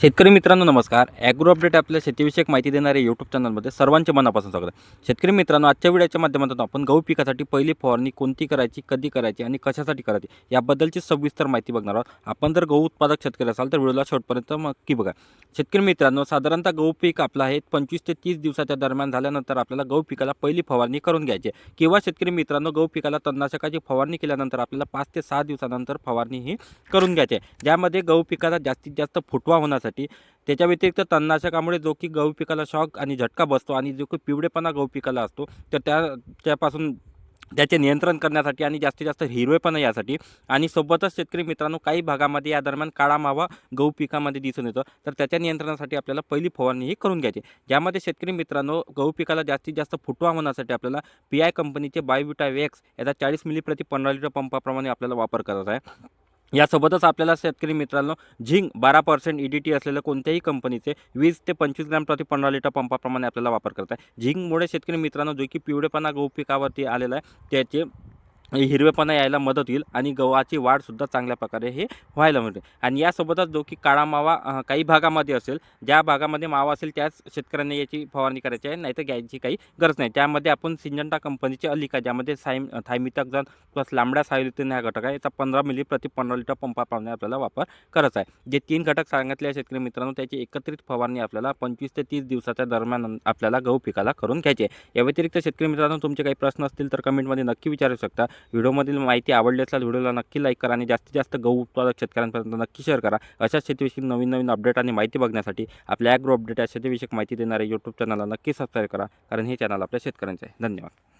शेतकरी मित्रांनो नमस्कार. ॲग्रो अपडेट आपल्या शेतीविषयक माहिती देणाऱ्या यूट्यूब चॅनलमध्ये सर्वांचे मनापासून स्वागत शेतकरी मित्रांनो आजच्या व्हिडिओच्या माध्यमातून आपण गहू पिकासाठी पहिली फवारणी कोणती करायची कधी करायची आणि कशासाठी करायची याबद्दलची सविस्तर माहिती बघणार आहोत. आपण जर गहू उत्पादक शेतकरी असाल तर व्हिडिओला शेवटपर्यंत नक्की बघा. शेतकरी मित्रांनो साधारणतः गहू पीक आपलं आहे पंचवीस ते तीस दिवसाच्या दरम्यान झाल्यानंतर आपल्याला गहू पिकाला पहिली फवारणी करून घ्यायची किंवा शेतकरी मित्रांनो गहू पिकाला तणनाशकाची फवारणी केल्यानंतर आपल्याला पाच ते सहा दिवसानंतर फवारणी ही करून घ्यायची ज्यामध्ये गहू पिकाला जास्तीत जास्त फुटवा होण्यासाठी त्याच्या व्यतिरिक्त तणनाशकामुळे जो की गहू पिकाला शॉक आणि झटका बसतो आणि जो की पिवळेपणा गहू पिकाला असतो तर त्या त्यापासून त्याचे नियंत्रण करण्यासाठी आणि जास्तीत जास्त हिरवेपणा यासाठी आणि सोबतच शेतकरी मित्रांनो काही भागामध्ये या दरम्यान काळा मावा गहू पिकामध्ये दिसून येतो. तर त्याच्या नियंत्रणासाठी आपल्याला पहिली फवारणी ही करून घ्यायची. ज्यामध्ये शेतकरी मित्रांनो गहू पिकाला जास्तीत जास्त फुटवा होण्यासाठी आपल्याला पी आय कंपनीचे बायोविटा वेक्स याचा चाळीस मिली प्रति पंधरा लिटर पंपाप्रमाणे आपल्याला वापर करायचा आहे. यासोबतच आपल्याला शेतकरी मित्रांनो झिंक बारा पर्सेंट ई डी टी असलेल्या कोणत्याही कंपनीचे वीस ते पंचवीस ग्रॅम प्रति पंधरा लिटर पंपाप्रमाणे आपल्याला वापर करत आहे झिंकमुळे शेतकरी मित्रांनो जो की पिवळेपणा गहू पिकावरती आलेला आहे त्याचे हिरवेपणा यायला मदत होईल आणि गव्हाची वाढसुद्धा चांगल्या प्रकारे हे व्हायला मिळते. आणि यासोबतच जो की काळा मावा काही भागामध्ये असेल ज्या भागामध्ये मावा असेल त्याच शेतकऱ्यांनी याची फवारणी करायची आहे नाहीतर घ्यायची काही गरज नाही. त्यामध्ये आपण सिंजंटा कंपनीची अलिका ज्यामध्ये सायम थायमिथक्झान प्लस लांबड्या सायलिथिन हा घटक आहे याचा पंधरा मिली प्रति पंधरा लिटर पंपाप्रमाणे आपल्याला वापर करायचा आहे. जे तीन घटक सांगितले शेतकरी मित्रांनो त्याची एकत्रित फवारणी आपल्याला पंचवीस ते तीस दिवसाच्या दरम्यान आपल्याला गहू पिकाला करून घ्यायची आहे. या व्यतिरिक्त शेतकरी मित्रांनो तुमचे काही प्रश्न असतील तर कमेंटमध्ये नक्की विचारू शकता. व्हिडिओमधील माहिती आवडली असल्यास व्हिडिओला नक्की लाईक करा आणि जास्तीत जास्त गहू उत्पादक शेतकऱ्यांपर्यंत नक्की शेअर करा. अशा शेतीविषयी नवीन नवीन अपडेट आणि माहिती बघण्यासाठी आपल्या ॲग्रो अपडेट या शेतीविषयक माहिती देणाऱ्या यूट्यूब चॅनलला नक्की सबस्क्राईब करा. कारण हे चॅनल आपल्या शेतकऱ्यांचे आहे. धन्यवाद.